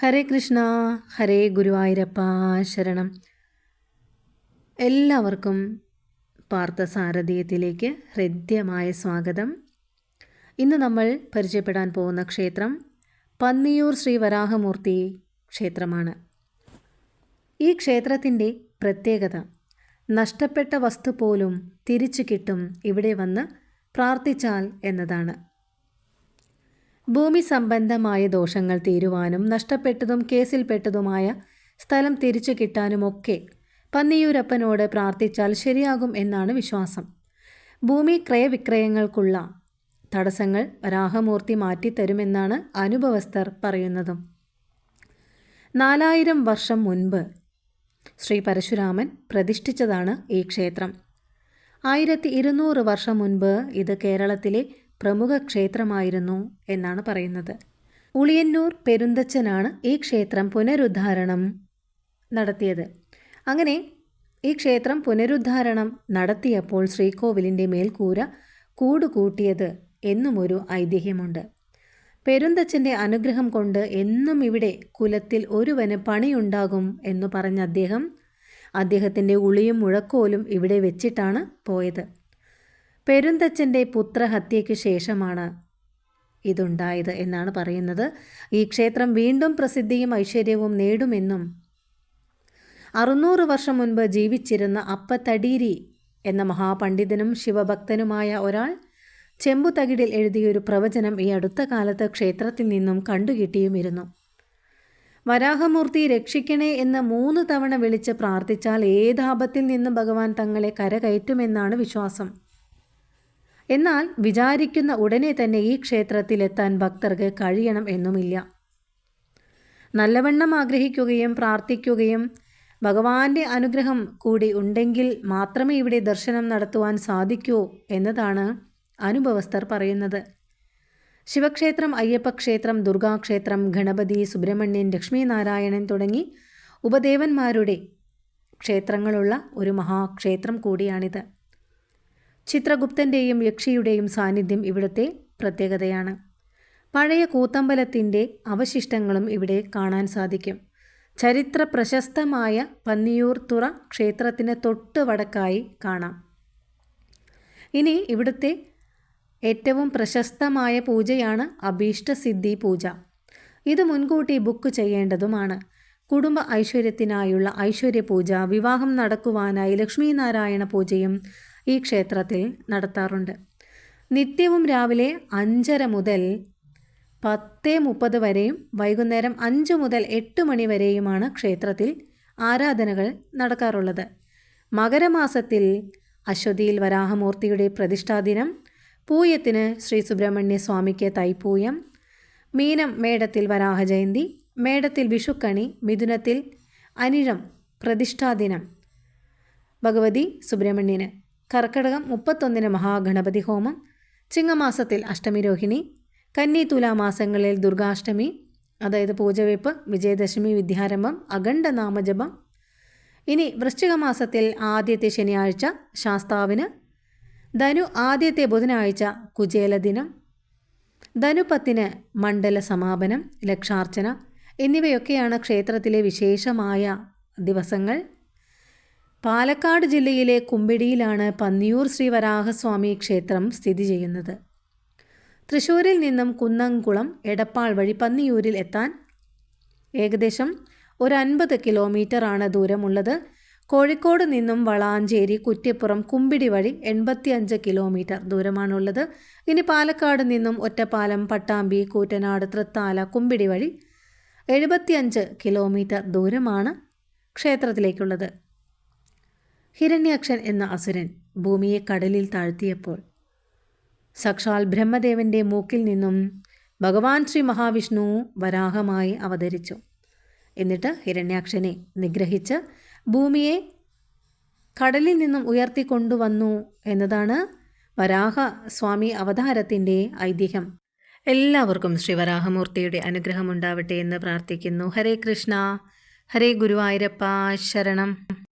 ഹരേ കൃഷ്ണ ഹരേ ഗുരുവായൂരപ്പ ശരണം. എല്ലാവർക്കും പാർത്ഥസാരഥീയത്തിലേക്ക് ഹൃദ്യമായ സ്വാഗതം. ഇന്ന് നമ്മൾ പരിചയപ്പെടാൻ പോകുന്ന ക്ഷേത്രം പന്നിയൂർ ശ്രീ വരാഹമൂർത്തി ക്ഷേത്രമാണ്. ഈ ക്ഷേത്രത്തിന്റെ പ്രത്യേകത നഷ്ടപ്പെട്ട വസ്തു പോലും തിരിച്ചു കിട്ടും ഇവിടെ വന്ന് പ്രാർത്ഥിച്ചാൽ എന്നതാണ്. ഭൂമി സംബന്ധമായ ദോഷങ്ങൾ തീരുവാനും നഷ്ടപ്പെട്ടതും കേസിൽപ്പെട്ടതുമായ സ്ഥലം തിരിച്ചു കിട്ടാനുമൊക്കെ പന്നിയൂരപ്പനോട് പ്രാർത്ഥിച്ചാൽ ശരിയാകും എന്നാണ് വിശ്വാസം. ഭൂമി ക്രയവിക്രയങ്ങൾക്കുള്ള തടസ്സങ്ങൾ വരാഹമൂർത്തി മാറ്റിത്തരുമെന്നാണ് അനുഭവസ്ഥർ പറയുന്നതും. നാലായിരം വർഷം മുൻപ് ശ്രീ പരശുരാമൻ പ്രതിഷ്ഠിച്ചതാണ് ഈ ക്ഷേത്രം. ആയിരത്തി ഇരുന്നൂറ് വർഷം മുൻപ് ഇത് കേരളത്തിലെ പ്രമുഖ ക്ഷേത്രമായിരുന്നു എന്നാണ് പറയുന്നത്. ഉളിയന്നൂർ പെരുന്തച്ചനാണ് ഈ ക്ഷേത്രം പുനരുദ്ധാരണം നടത്തിയത്. അങ്ങനെ ഈ ക്ഷേത്രം പുനരുദ്ധാരണം നടത്തിയപ്പോൾ ശ്രീകോവിലിന്റെ മേൽക്കൂര കൂടുകൂട്ടിയത് ഒരു ഐതിഹ്യമുണ്ട്. പെരുന്തച്ഛന്റെ അനുഗ്രഹം കൊണ്ട് എന്നും ഇവിടെ കുലത്തിൽ ഒരുവന് പണിയുണ്ടാകും എന്ന് പറഞ്ഞ അദ്ദേഹം അദ്ദേഹത്തിന്റെ ഉളിയും മുഴക്കോലും ഇവിടെ വെച്ചിട്ടാണ് പോയത്. പെരുന്തച്ഛന്റെ പുത്രഹത്യയ്ക്ക് ശേഷമാണ് ഇതുണ്ടായത് എന്നാണ് പറയുന്നത്. ഈ ക്ഷേത്രം വീണ്ടും പ്രസിദ്ധിയും ഐശ്വര്യവും നേടുമെന്നും അറുന്നൂറ് വർഷം മുൻപ് ജീവിച്ചിരുന്ന അപ്പത്തടീരി എന്ന മഹാപണ്ഡിതനും ശിവഭക്തനുമായ ഒരാൾ ചെമ്പുതകിടിൽ എഴുതിയൊരു പ്രവചനം ഈ അടുത്ത കാലത്ത് ക്ഷേത്രത്തിൽ നിന്നും കണ്ടുകിട്ടിയുമിരുന്നു. വരാഹമൂർത്തി രക്ഷിക്കണേ എന്ന് മൂന്ന് തവണ വിളിച്ച് പ്രാർത്ഥിച്ചാൽ ഏതാപത്തിൽ നിന്നും ഭഗവാൻ തങ്ങളെ കരകയറ്റുമെന്നാണ് വിശ്വാസം. എന്നാൽ വിചാരിക്കുന്ന ഉടനെ തന്നെ ഈ ക്ഷേത്രത്തിലെത്താൻ ഭക്തർക്ക് കഴിയണം എന്നുമില്ല. നല്ലവണ്ണം ആഗ്രഹിക്കുകയും പ്രാർത്ഥിക്കുകയും ഭഗവാന്റെ അനുഗ്രഹം കൂടി ഉണ്ടെങ്കിൽ മാത്രമേ ഇവിടെ ദർശനം നടത്തുവാൻ സാധിക്കൂ എന്നതാണ് അനുഭവസ്ഥർ പറയുന്നത്. ശിവക്ഷേത്രം അയ്യപ്പക്ഷേത്രം ദുർഗാക്ഷേത്രം ഗണപതി സുബ്രഹ്മണ്യൻ ലക്ഷ്മീനാരായണൻ തുടങ്ങി ഉപദേവന്മാരുടെ ക്ഷേത്രങ്ങളുള്ള ഒരു മഹാക്ഷേത്രം കൂടിയാണിത്. ചിത്രഗുപ്തന്റെയും യക്ഷിയുടെയും സാന്നിധ്യം ഇവിടുത്തെ പ്രത്യേകതയാണ്. പഴയ കൂത്തമ്പലത്തിന്റെ അവശിഷ്ടങ്ങളും ഇവിടെ കാണാൻ സാധിക്കും. ചരിത്ര പ്രശസ്തമായ പന്നിയൂർ തുറ ക്ഷേത്രത്തിന് തൊട്ട് വടക്കായി കാണാം. ഇനി ഇവിടുത്തെ ഏറ്റവും പ്രശസ്തമായ പൂജയാണ് അഭീഷ്ടസിദ്ധി പൂജ. ഇത് മുൻകൂട്ടി ബുക്ക് ചെയ്യേണ്ടതുമാണ്. കുടുംബ ഐശ്വര്യത്തിനായുള്ള ഐശ്വര്യ പൂജ വിവാഹം നടക്കുവാനായി ലക്ഷ്മീനാരായണ പൂജയും ഈ ക്ഷേത്രത്തിൽ നടത്താറുണ്ട്. നിത്യവും രാവിലെ അഞ്ചര മുതൽ പത്ത് മുപ്പത് വരെയും വൈകുന്നേരം അഞ്ച് മുതൽ എട്ട് മണി വരെയുമാണ് ക്ഷേത്രത്തിൽ ആരാധനകൾ നടക്കാറുള്ളത്. മകരമാസത്തിൽ അശ്വതിയിൽ വരാഹമൂർത്തിയുടെ പ്രതിഷ്ഠാദിനം പൂയത്തിന് ശ്രീ സുബ്രഹ്മണ്യ സ്വാമിക്ക് തൈപ്പൂയം മീനം മേടത്തിൽ വരാഹജയന്തി മേടത്തിൽ വിഷുക്കണി മിഥുനത്തിൽ അനിഴം പ്രതിഷ്ഠാദിനം. ഭഗവതി സുബ്രഹ്മണ്യന് കർക്കടകം മുപ്പത്തൊന്നിന് മഹാഗണപതി ഹോമം ചിങ്ങമാസത്തിൽ അഷ്ടമി രോഹിണി കന്നി തുലാമാസങ്ങളിൽ ദുർഗാഷ്ടമി അതായത് പൂജവെപ്പ് വിജയദശമി വിദ്യാരംഭം അഖണ്ഡ നാമജപം. ഇനി വൃശ്ചിക മാസത്തിൽ ആദ്യത്തെ ശനിയാഴ്ച ശാസ്താവിന് ധനു ആദ്യത്തെ ബുധനാഴ്ച കുചേല ദിനം. ധനുപത്തിന് മണ്ഡല സമാപനം ലക്ഷാർച്ചന എന്നിവയൊക്കെയാണ് ക്ഷേത്രത്തിലെ വിശേഷമായ ദിവസങ്ങൾ. പാലക്കാട് ജില്ലയിലെ കുമ്പിടിയിലാണ് പന്നിയൂർ ശ്രീ വരാഹസ്വാമി ക്ഷേത്രം സ്ഥിതി ചെയ്യുന്നത്. തൃശ്ശൂരിൽ നിന്നും കുന്നംകുളം എടപ്പാൾ വഴി പന്നിയൂരിൽ എത്താൻ ഏകദേശം ഒരു അൻപത് കിലോമീറ്ററാണ് ദൂരമുള്ളത്. കോഴിക്കോട് നിന്നും വളാഞ്ചേരി കുറ്റിപ്പുറം കുമ്പിടി വഴി എൺപത്തിയഞ്ച് കിലോമീറ്റർ ദൂരമാണുള്ളത്. ഇനി പാലക്കാട് നിന്നും ഒറ്റപ്പാലം പട്ടാമ്പി കൂറ്റനാട് തൃത്താല കുമ്പിടി വഴി എഴുപത്തിയഞ്ച് കിലോമീറ്റർ ദൂരമാണ് ക്ഷേത്രത്തിലേക്കുള്ളത്. ഹിരണ്യാക്ഷൻ എന്ന അസുരൻ ഭൂമിയെ കടലിൽ താഴ്ത്തിയപ്പോൾ സക്ഷാൽ ബ്രഹ്മദേവന്റെ മൂക്കിൽ നിന്നും ഭഗവാൻ ശ്രീ മഹാവിഷ്ണു വരാഹമായി അവതരിച്ചു. എന്നിട്ട് ഹിരണ്യാക്ഷനെ നിഗ്രഹിച്ച് ഭൂമിയെ കടലിൽ നിന്നും ഉയർത്തിക്കൊണ്ടുവന്നു എന്നതാണ് വരാഹ സ്വാമി അവതാരത്തിന്റെ ഐതിഹ്യം. എല്ലാവർക്കും ശ്രീ വരാഹമൂർത്തിയുടെ അനുഗ്രഹം ഉണ്ടാവട്ടെ എന്ന് പ്രാർത്ഥിക്കുന്നു. ഹരേ കൃഷ്ണ ഹരേ ഗുരുവായൂരപ്പ ശരണം.